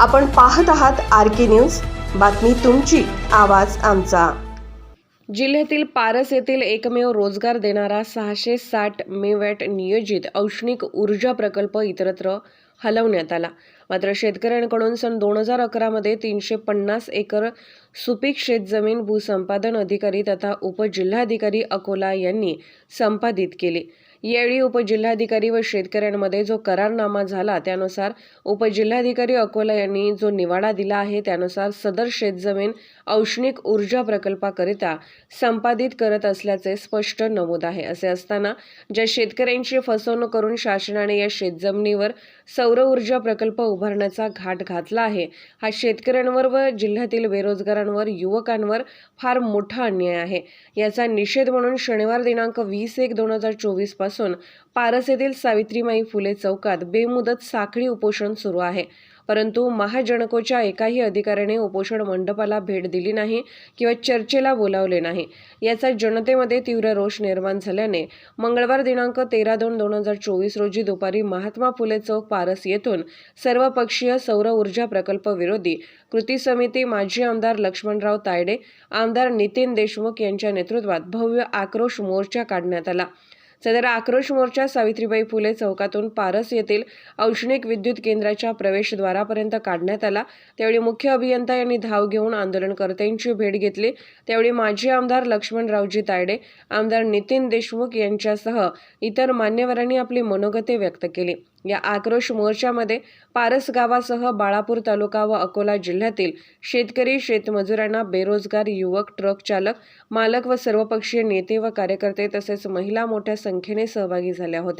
आपण पाहत आहात आर के न्यूज. बातमी तुमची आवाज आमचा. जिल्ह्यातील पारस येथील एकमेव रोजगार देणारा सहाशे साठ मेवॅट नियोजित औष्णिक ऊर्जा प्रकल्प इतरत्र हलवण्यात आला. मात्र शेतकऱ्यांकडून सन दोन हजार अकरामध्ये तीनशे पन्नास एकर सुपीक शेतजमीन भूसंपादन अधिकारी तथा उपजिल्हाधिकारी अकोला यांनी संपादित केली. यावेळी उपजिल्हाधिकारी व शेतकऱ्यांमध्ये जो करारनामा झाला त्यानुसार उपजिल्हाधिकारी अकोला यांनी जो निवाडा दिला आहे त्यानुसार सदर शेतजमीन औष्णिक ऊर्जा प्रकल्पाकरिता संपादित करत असल्याचे स्पष्ट नमूद आहे. असे असताना ज्या शेतकऱ्यांची फसवणूक करून शासनाने या शेतजमिनीवर सौर ऊर्जा प्रकल्प उभारण्याचा घाट घातला आहे हा शेतकऱ्यांवर व जिल्ह्यातील बेरोजगारांवर युवकांवर फार मोठा अन्याय आहे. याचा निषेध म्हणून शनिवार दिनांक वीस एक दोन हजार चोवीस पासून पारस येथील सावित्रीमाई फुले चौकात बेमुदत साखळी उपोषण सुरू आहे. परंतु महाजनकोच्या एकाही अधिकाऱ्याने उपोषण मंडपाला भेट दिली नाही किंवा चर्चेला बोलावले नाही. याचा जनतेमध्ये तीव्र रोष निर्माण झाल्याने मंगळवार दिनांक तेरा दोन दोन हजार चोवीस रोजी दुपारी महात्मा फुले चौक पारस येथून सर्वपक्षीय सौर ऊर्जा प्रकल्प विरोधी कृती समिती माजी आमदार लक्ष्मणराव तायडे आमदार नितीन देशमुख यांच्या नेतृत्वात भव्य आक्रोश मोर्चा काढण्यात आला. सदर आक्रोश मोर्चा सावित्रीबाई फुले चौकातून पारस येथील औष्णिक विद्युत केंद्राच्या प्रवेशद्वारापर्यंत काढण्यात आला. त्यावेळी मुख्य अभियंता यांनी धाव घेऊन आंदोलनकर्त्यांची भेट घेतली. त्यावेळी माजी आमदार लक्ष्मणरावजी तायडे आमदार नितीन देशमुख यांच्यासह इतर मान्यवरांनी आपली मनोगते व्यक्त केली. या आक्रोश मोर्चामध्ये पारस गावासह बाळापूर तालुका व अकोला जिल्ह्यातील शेतकरी शेतमजुरांना बेरोजगार युवक ट्रक चालक मालक व सर्वपक्षीय नेते व कार्यकर्ते तसेच महिला मोठ्या संख्येने सहभागी झाल्या होत्या.